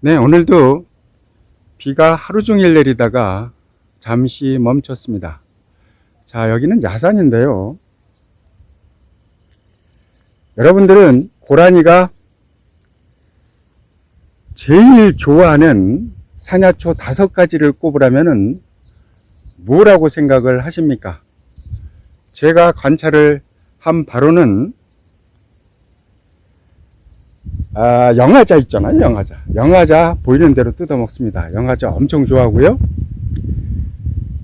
네, 오늘도 비가 하루 종일 내리다가 잠시 멈췄습니다. 자, 여기는 야산인데요. 여러분들은 고라니가 제일 좋아하는 사냐초 다섯 가지를 꼽으라면은 뭐라고 생각을 하십니까? 제가 관찰을 한 바로는 아, 영화자 있잖아요, 영화자. 영화자 보이는 대로 뜯어 먹습니다. 영화자 엄청 좋아하고요.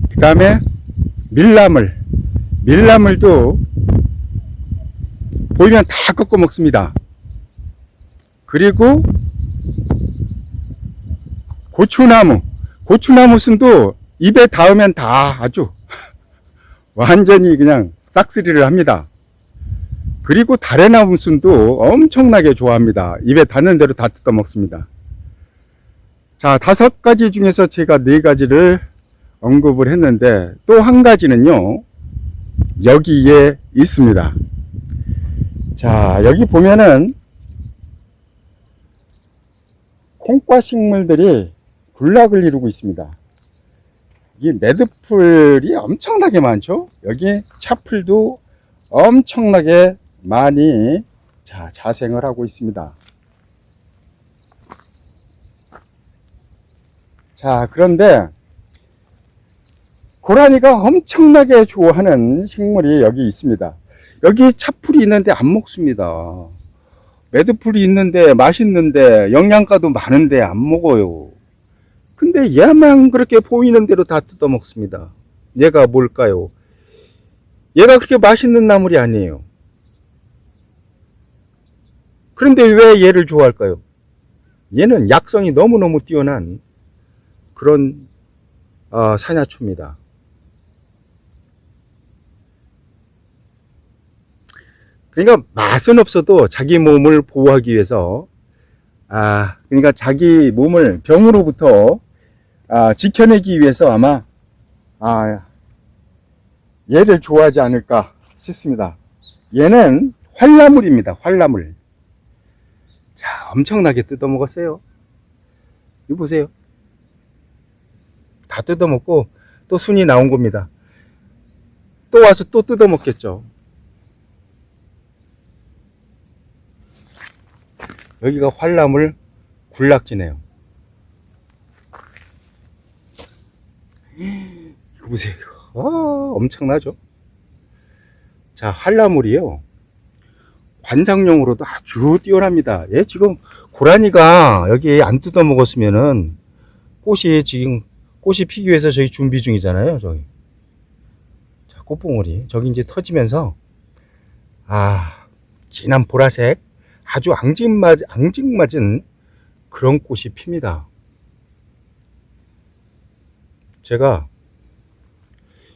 그 다음에 밀나물. 밀나물도 보이면 다 꺾어 먹습니다. 그리고 고추나무. 고추나무 순도 입에 닿으면 다 아주 완전히 그냥 싹쓸이를 합니다. 그리고 다래나무 순도 엄청나게 좋아합니다. 입에 닿는 대로 다 뜯어 먹습니다. 자, 다섯 가지 중에서 제가 네 가지를 언급을 했는데 또 한 가지는요, 여기에 있습니다. 자, 여기 보면은 콩과 식물들이 군락을 이루고 있습니다. 이 매듭풀이 엄청나게 많죠? 여기 차풀도 엄청나게 많이 자, 자생을 하고 있습니다. 자, 그런데 고라니가 엄청나게 좋아하는 식물이 여기 있습니다. 여기 차풀이 있는데 안 먹습니다. 매드풀이 있는데 맛있는데 영양가도 많은데 안 먹어요. 근데 얘만 그렇게 보이는 대로 다 뜯어 먹습니다. 얘가 뭘까요? 얘가 그렇게 맛있는 나물이 아니에요. 그런데 왜 얘를 좋아할까요? 얘는 약성이 너무너무 뛰어난 그런 어, 사냐초입니다. 그러니까 맛은 없어도 자기 몸을 보호하기 위해서 아 그러니까 자기 몸을 병으로부터 아, 지켜내기 위해서 아마 아 얘를 좋아하지 않을까 싶습니다. 얘는 활나물입니다. 활나물. 자, 엄청나게 뜯어 먹었어요. 이거 보세요. 다 뜯어 먹고 또 순이 나온 겁니다. 또 와서 또 뜯어 먹겠죠. 여기가 활나물 군락지네요. 이거 보세요. 와, 엄청나죠? 자, 활나물이요. 관장용으로도 아주 뛰어납니다. 예, 지금 고라니가 여기 안 뜯어 먹었으면은 꽃이 지금 꽃이 피기 위해서 저희 준비 중이잖아요. 저기. 자, 꽃봉오리. 저기 이제 터지면서 아, 진한 보라색 아주 앙증맞, 앙증맞은 그런 꽃이 핍니다. 제가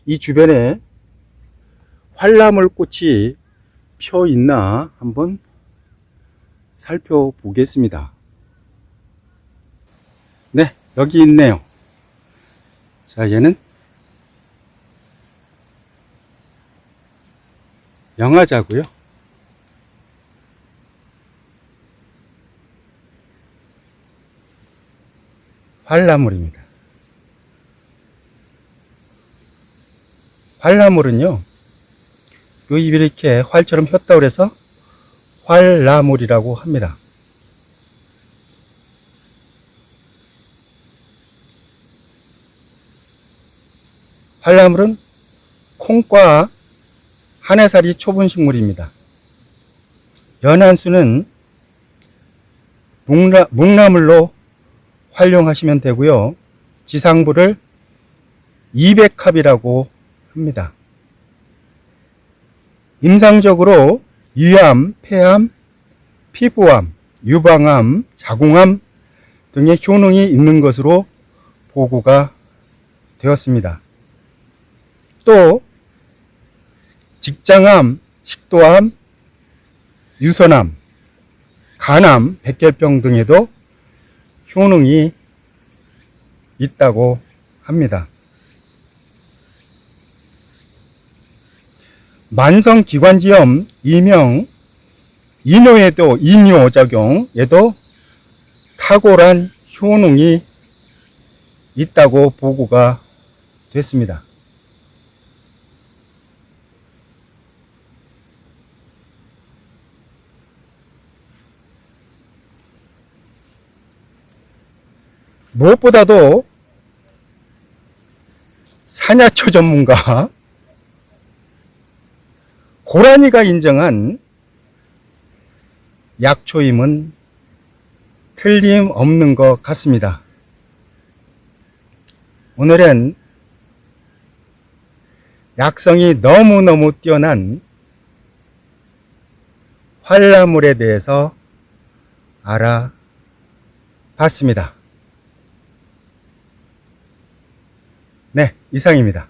이 주변에 활나물 꽃이 펴 있나 한번 살펴보겠습니다. 네, 여기 있네요. 자, 얘는 영화자고요. 활나물입니다. 활나물은요, 요 입이 이렇게 활처럼 폈다 그래서 활나물이라고 합니다. 활나물은 콩과 한해살이 초분식물입니다. 연한수는 묵나, 묵나물로 활용하시면 되고요. 지상부를 200합이라고 합니다. 임상적으로 위암, 폐암, 피부암, 유방암, 자궁암 등의 효능이 있는 것으로 보고가 되었습니다. 또 직장암, 식도암, 유선암, 간암, 백혈병 등에도 효능이 있다고 합니다. 만성기관지염, 이명, 이뇨에도, 이뇨작용에도 탁월한 효능이 있다고 보고가 됐습니다. 무엇보다도 사냐초 전문가 고라니가 인정한 약초임은 틀림없는 것 같습니다. 오늘은 약성이 너무너무 뛰어난 활나물에 대해서 알아봤습니다. 네, 이상입니다.